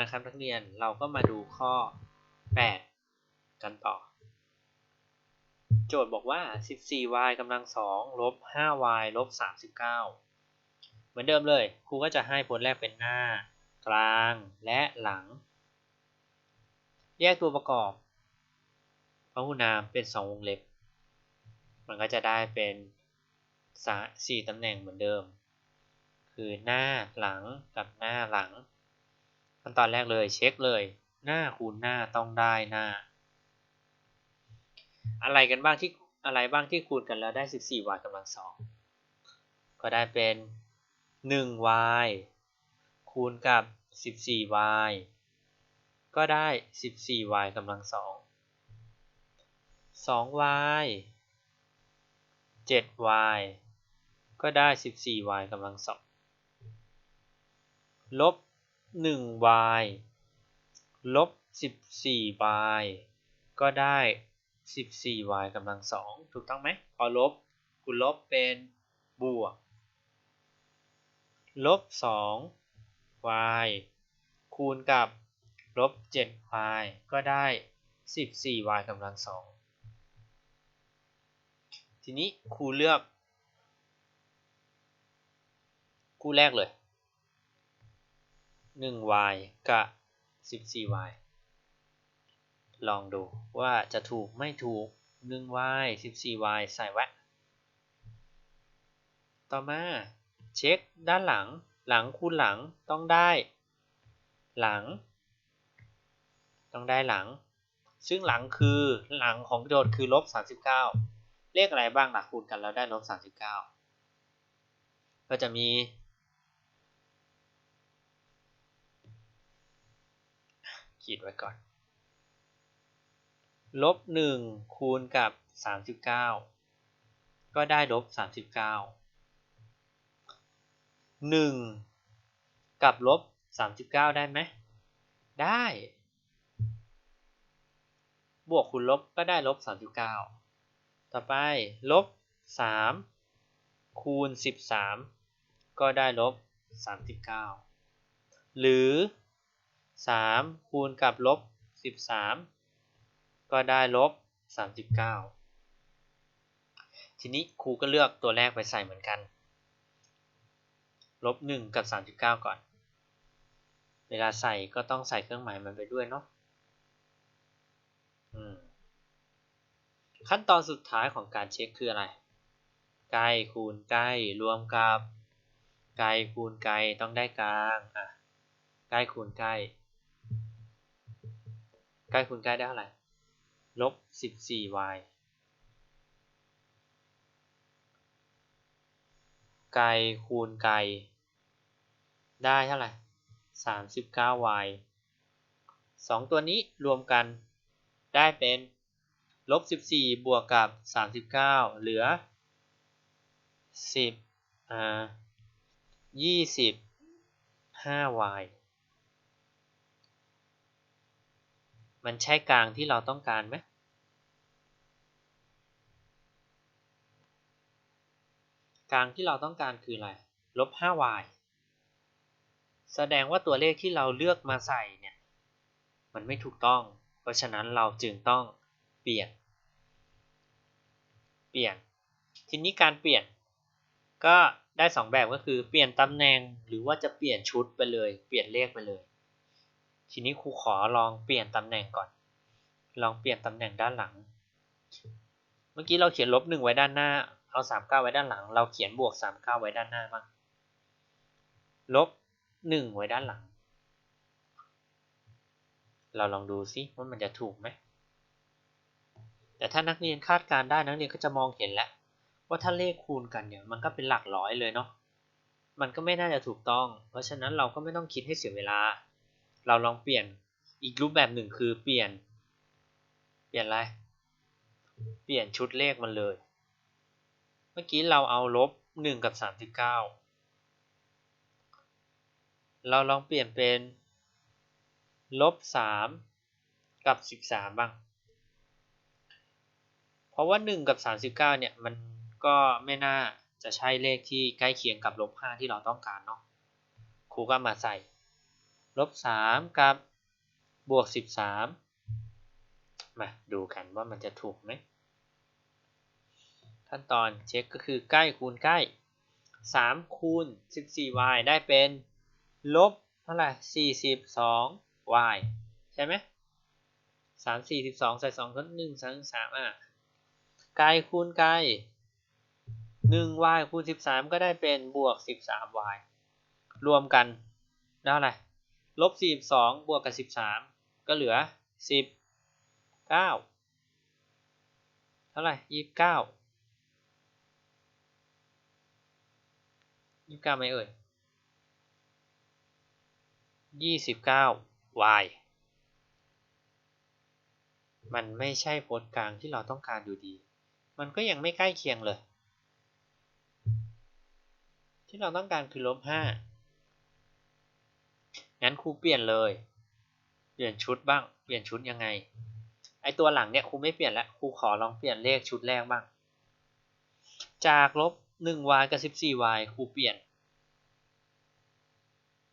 นะครับนักเรียนเราก็มาดูข้อ 8 กันต่อ โจทย์บอกว่า 14y กำลัง2ลบ 5y ลบ 39 เหมือนเดิมเลย ครูก็จะให้ผลแรกเป็นหน้า กลางและหลัง แยกตัวประกอบพหุนามเป็น 2 วงเล็บ มันก็จะได้เป็นสี่ตำแหน่งเหมือนเดิม คือหน้าหลังกับหน้าหลัง ขั้นตอนแรกเลยเช็คเลย หน้าคูณหน้าต้องได้หน้า อะไรกันบ้างที่อะไรบ้างที่คูณกันแล้วได้ 14y กำลังสองก็ได้เป็น 1y คูณกับ 14y ก็ได้ 14y กำลังสอง 2y 7y ก็ได้ 14y กำลังสอง ลบ 1y ลบ 14y ก็ได้ 14y กำลังสองถูกต้องไหมพอลบกูลบเป็นบวก ลบ 2y คูณกับลบ 7y ก็ได้ 14y กำลังสองทีนี้ครูเลือก คู่แรกเลย 1y กับ 14y ลองดูว่าจะถูกไม่ถูก 1y 14y ใส่ไว้ต่อมาเช็คด้านหลัง หลังคูณหลังต้องได้ หลัง ต้องได้หลัง ซึ่งหลังคือหลังของโจทย์คือลบ39 เลขอะไรบ้างหลักคูณกันแล้วได้ลบ39 ก็จะมี ขีดไว้ก่อน ลบหนึ่งคูณกับสามสิบเก้าก็ได้ลบสามสิบเก้าหนึ่งกับลบสามสิบเก้าได้ไหม ได้ บวกคูณลบก็ได้ลบสามสิบเก้าต่อไปลบสามคูณสิบสามก็ได้ลบสามสิบเก้าหรือ 3 คูณกับลบ 13 ก็ได้ลบ 39 ทีนี้ครูก็เลือกตัวแรกไปใส่เหมือนกัน ลบ 1 กับ 39 ก่อน เวลาใส่ก็ต้องใส่เครื่องหมายมันไปด้วยเนาะขั้นตอนสุดท้ายของการเช็คคืออะไร ไกลคูณใกล้รวมกับ ไกลคูณไกลต้องได้กลาง อะใกล้คูณใกล้ใกล้คูณใกล้ได้เท่าไหร่ลบ 14y ไกลคูณไกล ได้เท่าไหร่ 39y สองตัวนี้รวมกันได้เป็นลบ 14 บวกกับ 39 เหลือ 10อ่า 25y มันใช่กลางที่เราต้องการไหมกลางที่เราต้องการคืออะไรลบ 5y แสดงว่าตัวเลขที่เราเลือกมาใส่เนี่ยมันไม่ถูกต้อง เพราะฉะนั้นเราจึงต้องเปลี่ยน เปลี่ยน ทีนี้การเปลี่ยน ก็ได้ 2 แบบก็คือเปลี่ยนตำแหน่งหรือว่าจะเปลี่ยนชุดไปเลย เปลี่ยนเลขไปเลย ทีนี้ครูขอลองเปลี่ยนตำแหน่งก่อน ลองเปลี่ยนตำแหน่งด้านหลัง เมื่อกี้เราเขียนลบหนึ่งไว้ด้านหน้า เอาสามเก้าไว้ด้านหลัง เราเขียนบวกสามเก้าไว้ด้านหน้าบ้างลบหนึ่งไว้ด้านหลัง เราลองดูซิว่ามันจะถูกไหม แต่ถ้านักเรียนคาดการได้นักเรียนก็จะมองเห็นแล้ว ว่าถ้าเลขคูณกันเนี่ยมันก็เป็นหลักร้อยเลยเนาะ มันก็ไม่น่าจะถูกต้อง เพราะฉะนั้นเราก็ไม่ต้องคิดให้เสียเวลา เราลองเปลี่ยนอีกรูปแบบหนึ่งคือเปลี่ยน เปลี่ยนอะไร เปลี่ยนชุดเลขมันเลย เมื่อกี้เราเอาลบหนึ่งกับสามสิบเก้าเราลองเปลี่ยนเป็นลบสามกับสิบสามบ้าง เพราะว่าหนึ่งกับสามสิบเก้าเนี่ยมันก็ไม่น่าจะใช่เลขที่ใกล้เคียงกับลบห้าที่เราต้องการเนาะครูก็มาใส่ ลบสามกับบวกสิบสามมาดูกันว่ามันจะถูกไหมขั้นตอนเช็คก็คือใกล้คูณใกล้สามคูณสิบสี่ y ได้เป็นลบเท่าไหร่สี่สิบสอง y ใช่ไหมสามสี่สิบสองใส่สองทดหนึ่งสามสามอะไกลคูณไกลหนึ่ง y คูณสิบสามก็ได้เป็นบวกสิบสาม y รวมกันได้เท่าไหร่ ลบสี่สิบสองบวกกับสิบสามก็เหลือสิบเก้าเท่าไหร่ยี่สิบเก้ายี่สิบเก้าไหมเอ่ยยี่สิบเก้า y มันไม่ใช่โพ์กลางที่เราต้องการอยู่ดี มันก็ยังไม่ใกล้เคียงเลย ที่เราต้องการคือลบห้า งั้นครูเปลี่ยนเลย เปลี่ยนชุดบ้าง เปลี่ยนชุดยังไง ไอตัวหลังเนี่ยครูไม่เปลี่ยนแล้วครูขอลองเปลี่ยนเลขชุดแรกบ้าง จากลบ 1y กับ 14y ครูเปลี่ยน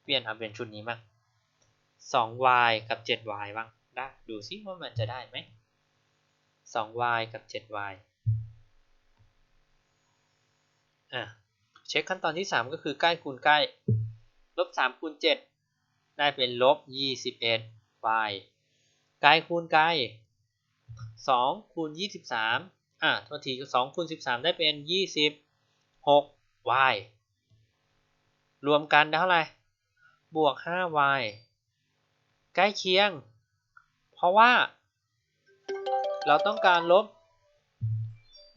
เปลี่ยนเอาเป็นชุดนี้บ้าง 2y กับ 7y บ้างได้ดูซิว่ามันจะได้ไหม 2y กับ 7y อะเช็คขั้นตอนที่ 3 ก็คือใกล้คูณใกล้ลบ3คูณ7 ได้เป็นลบ 21 y ใกลคูณใกล 2 คูณ 23 อะโทษที2คูณ 13 ได้เป็น 26 y รวมกันได้เท่าไหร่ บวก 5y ใกล้เคียง เพราะว่า เราต้องการลบ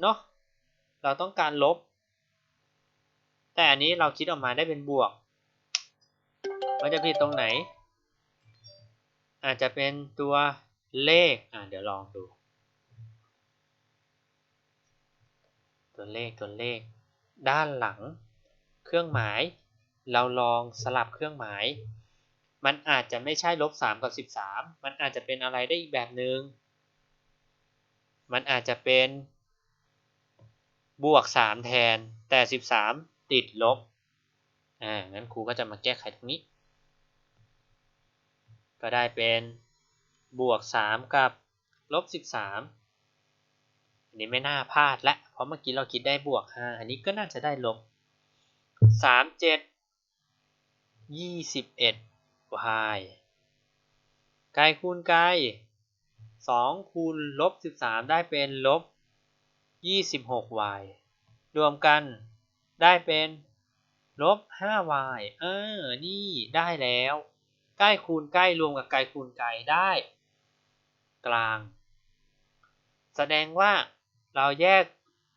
เนาะ เราต้องการลบ แต่อันนี้เราคิดออกมาได้เป็นบวก มันจะผิดตรงไหน อาจจะเป็นตัวเลข อ่าเดี๋ยวลองดู ตัวเลขตัวเลข ด้านหลัง เครื่องหมาย เราลองสลับเครื่องหมาย มันอาจจะไม่ใช่ลบ3กับ 13 มันอาจจะเป็นอะไรได้อีกแบบหนึง่งมันอาจจะเป็นบวก 3 แทนแต่ 13 ติดลบ อ่า งั้นครูก็จะมาแก้ไขตรงนี้ ก็ได้เป็นบวก 3 กับลบ 13 อันนี้ไม่น่าพลาดละเพราะเมื่อกี้เราคิดได้บวก 5 อันนี้ก็น่าจะได้ลบ 3 7 21 y ไกลคูณไกล 2 คูณลบ 13 ได้เป็นลบ 26y รวมกันได้เป็นลบ 5y เออ นี่ได้แล้ว ใกล้คูณใกล้รวมกับไกลคูณไกลได้ กลาง แสดงว่าเราแยก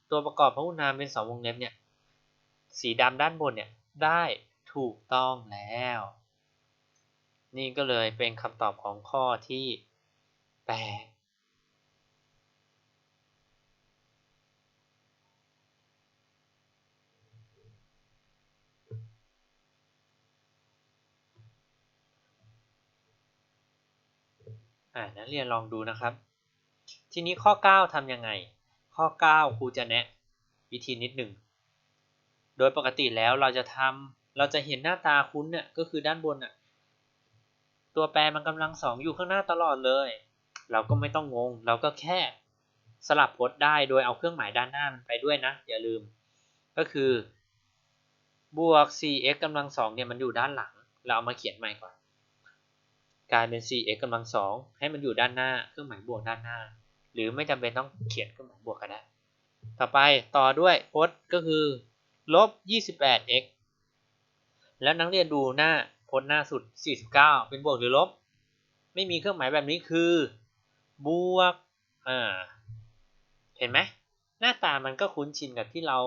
ตัวประกอบพหุนามเป็นสองวงเล็บเนี่ยสีดำด้านบนเนี่ยได้ถูกต้องแล้ว นี่ก็เลยเป็นคำตอบของข้อที่ 8 อ่านักเรียนลองดูนะครับ ทีนี้ข้อ 9ทำยังไง ข้อ 9 ครูจะแนะวิธีนิดหนึ่ง โดยปกติแล้วเราจะทำเราจะเห็นหน้าตาคุ้นเนี่ยก็คือด้านบนอะ ตัวแปรมันกำลังสองอยู่ข้างหน้าตลอดเลย เราก็ไม่ต้องงง เราก็แค่สลับพจน์ได้โดยเอาเครื่องหมายด้านหน้ามันไปด้วยนะ อย่าลืม ก็คือบวก 4x กำลังสองเนี่ยมันอยู่ด้านหลัง เราเอามาเขียนใหม่ก่อน กลายเป็น 4x กำลังสองให้มันอยู่ด้านหน้าเครื่องหมายบวกด้านหน้า หรือไม่จำเป็นต้องเขียนเครื่องหมายบวกก็ได้ต่อไปต่อด้วยพจน์ก็คือลบ 28x แล้วนักเรียนดูหน้าพจน์หน้าสุด 49 เป็นบวกหรือลบ ไม่มีเครื่องหมายแบบนี้คือบวกอ่าเห็นไหมหน้าตามันก็คุ้นชินกับที่เรา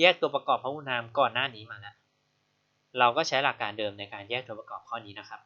แยกตัวประกอบพหุนามก่อนหน้านี้มาแล้ว เราก็ใช้หลักการเดิมในการแยกตัวประกอบข้อนี้นะครับ